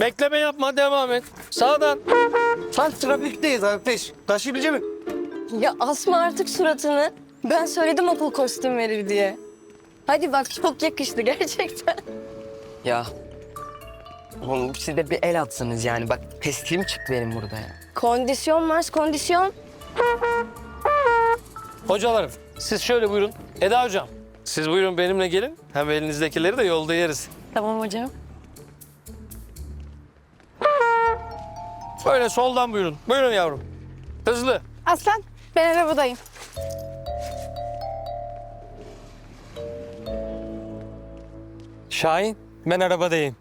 Bekleme yapma devam et. Sağdan. Sen trafikteyiz arkadaş. Taşıyabilecek mi? Ya asma artık suratını. Ben söyledim okul kostüm verir diye. Hadi bak çok yakıştı gerçekten. Ya. Oğlum siz de bir el atsanız yani. Bak pestim çıktı benim burada ya. Kondisyon Mars kondisyon. Hocalarım siz şöyle buyurun. Eda hocam siz buyurun benimle gelin. Hem elinizdekileri de yolda yeriz. Tamam hocam. Böyle soldan buyurun. Buyurun yavrum. Hızlı. Aslan ben arabadayım. Şahin, ben arabadayım.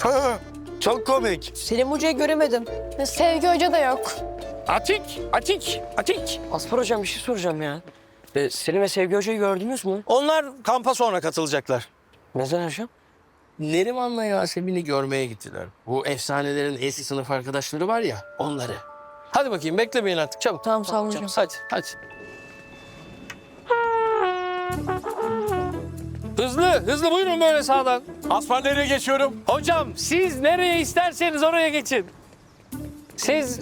Ha, çok komik. Selim Hoca'yı göremedim. Sevgi Hoca da yok. Atik, atik, atik. Aspar hocam bir şey soracağım ya. E, Selim ve Sevgi hocayı gördünüz mü? Onlar kampa sonra katılacaklar. Ne zaman hocam? Neriman'la Yasemin'i görmeye gittiler. Bu efsanelerin eski sınıf arkadaşları var ya onları. Hadi bakayım beklemeyin artık çabuk. Tamam, sağ olun hocam. Hadi, hadi. Hızlı, hızlı buyurun böyle sağdan. Asfalt nereye geçiyorum? Hocam siz nereye isterseniz oraya geçin. Siz...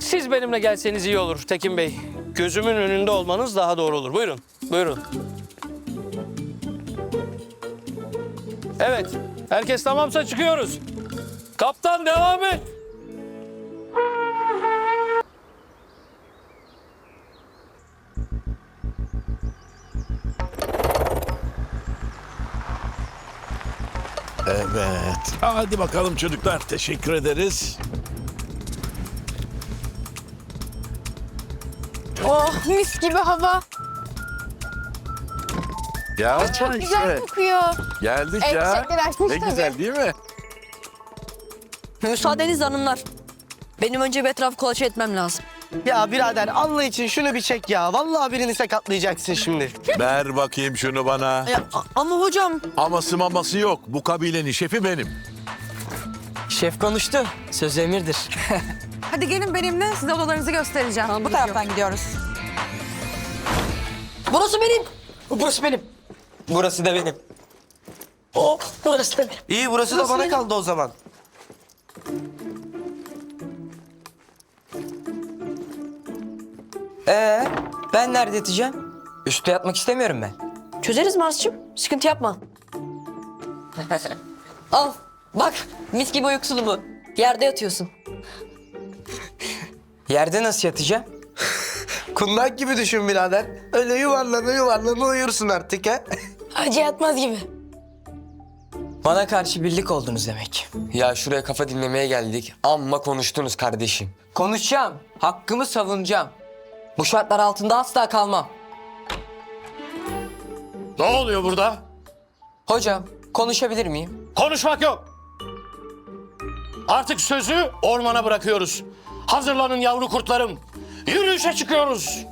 Siz benimle gelseniz iyi olur Tekin Bey. Gözümün önünde olmanız daha doğru olur. Buyurun, buyurun. Evet, herkes tamamsa çıkıyoruz. Kaptan devam et. Evet. Hadi bakalım çocuklar. Teşekkür ederiz. Oh mis gibi hava. Ya Çok güzel kokuyor. Geldik En ya. çiçekleri açmış Ne tabii. güzel değil mi? Müsaadenizle hanımlar. Benim önce bir etrafı kolaçe etmem lazım. Ya birader Allah için şunu bir çek ya. Vallahi birini sakatlayacaksın şimdi. Ver bakayım şunu bana. Ya, a- ama hocam Aması maması yok. Bu kabilenin şefi benim. Şef konuştu. Söz emirdir. Hadi gelin benimle size odalarınızı göstereceğim. Bu taraftan gidiyoruz. burası benim. Burası benim. Burası da benim. O burası da benim. İyi burası da bana kaldı o zaman. Ee, ben nerede yatacağım? Üstte yatmak istemiyorum ben. Çözeriz Mars'cığım. Sıkıntı yapma. Al bak mis gibi uykusulu bu. Yerde yatıyorsun. Yerde nasıl yatacağım? Kundak gibi düşün birader. Öyle yuvarlana yuvarlana uyursun artık ha. Acı yatmaz gibi. Bana karşı birlik oldunuz demek. Ya şuraya kafa dinlemeye geldik. Amma konuştunuz kardeşim. Konuşacağım. Hakkımı savunacağım. Bu şartlar altında asla kalmam. Ne oluyor burada? Hocam konuşabilir miyim? Konuşmak yok. Artık sözü ormana bırakıyoruz. Hazırlanın yavru kurtlarım. Yürüyüşe çıkıyoruz.